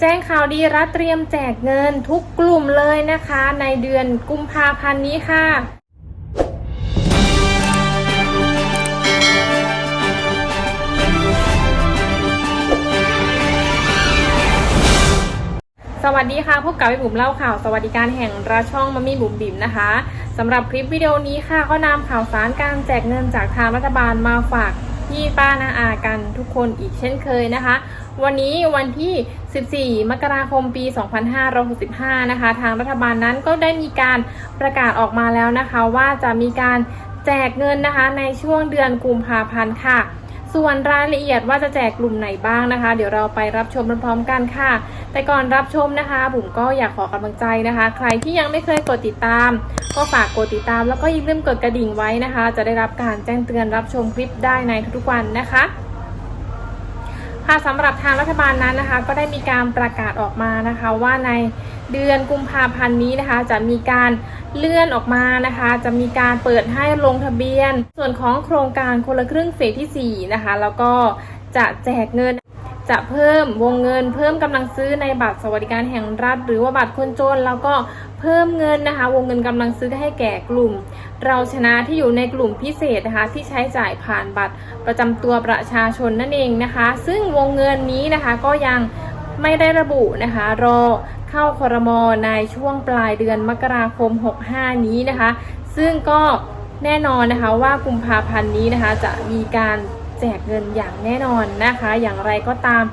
แจ้งข่าวดีรัฐเตรียมแจกเงินทุกกลุ่มเลยนะคะ ในเดือนกุมภาพันธ์นี้ค่ะสวัสดีค่ะพบกับไอ้บุ๋มเล่าข่าวสวัสดิการแห่งรัฐช่องมัมมี่บุ๋มบิ๋มนะคะสำหรับคลิปวิดีโอนี้ค่ะก็นำข่าวสารการแจกเงินจากทางรัฐบาลมาฝาก พี่ป้านาอากันทุกคนอีกเช่นเคยนะคะ วันนี้วันที่ 14 มกราคมปี 2565 นะคะ ทางรัฐบาลนั้นก็ได้มีการประกาศออกมาแล้วนะคะ ว่าจะมีการแจกเงินนะคะในช่วงเดือนกุมภาพันธ์ค่ะ ส่วนรายละเอียดว่าจะแจกกลุ่มไหนบ้างนะคะ เดี๋ยวเราไปรับชมพร้อมๆกันค่ะ แต่ก่อนรับชมนะคะบุ๋มก็อยากขอกำลังใจนะคะ ใครที่ยังไม่เคยกดติดตาม ก็ฝากกดติดตาม แล้วก็อย่าลืมกดกระดิ่งไว้นะคะ จะได้รับการแจ้งเตือนรับชมคลิปได้ในทุกๆวันนะคะค่ะสำหรับทางรัฐบาลนั้นนะคะ ก็ได้มีการประกาศออกมานะคะว่าใน เดือนกุมภาพันธ์นี้นะคะ จะมีการเลื่อนออกมานะคะ จะมีการเปิดให้ลงทะเบียน ส่วนของโครงการคนละครึ่งเฟสที่4นะคะ แล้วก็จะแจกเงินจะเพิ่มวงเงินเพิ่มกำลังซื้อในบัตรสวัสดิการแห่งรัฐ หรือว่าบัตรคนจน แล้วก็เพิ่มเงินนะคะ วงเงินกำลังซื้อให้แก่กลุ่ม เราชนะที่อยู่ในกลุ่มพิเศษนะคะ ที่ใช้จ่ายผ่านบัตรประจำตัวประชาชนนั่นเองนะคะ ซึ่งวงเงินนี้นะคะก็ยังไม่ได้ระบุนะคะ รอ เข้าคอรมอในช่วงปลายเดือนมกราคม 65 นี้นะคะ ซึ่งก็แน่นอนนะคะว่ากุมภาพันธ์นี้นะคะ จะมีการแจกเงินอย่างแน่นอนนะคะ อย่างไรก็ตาม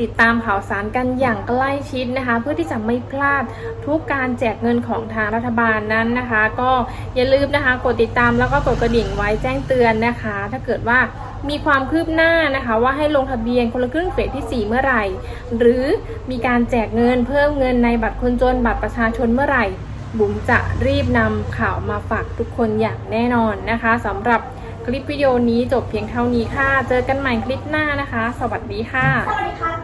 ติดตามข่าวสารกันอย่างใกล้ชิดนะคะ เพื่อที่จะไม่พลาดทุกการแจกเงินของทางรัฐบาลนั้นนะคะ ก็อย่าลืมนะคะ กดติดตามแล้วก็กดกระดิ่งไว้แจ้งเตือนนะคะ ถ้าเกิดว่า มีความคืบหน้านะคะ ว่าให้ลงทะเบียนคนละครึ่งเฟสที่ 4 เมื่อไหร่ หรือมีการแจกเงินเพิ่มเงินในบัตรคนจนบัตรประชาชนเมื่อไหร่ บุ๋มจะรีบนำข่าวมาฝากทุกคนอย่างแน่นอนนะคะสำหรับคลิปวิดีโอนี้จบเพียงเท่านี้ค่ะ เจอกันใหม่คลิปหน้านะคะ สวัสดีค่ะ สวัสดีค่ะ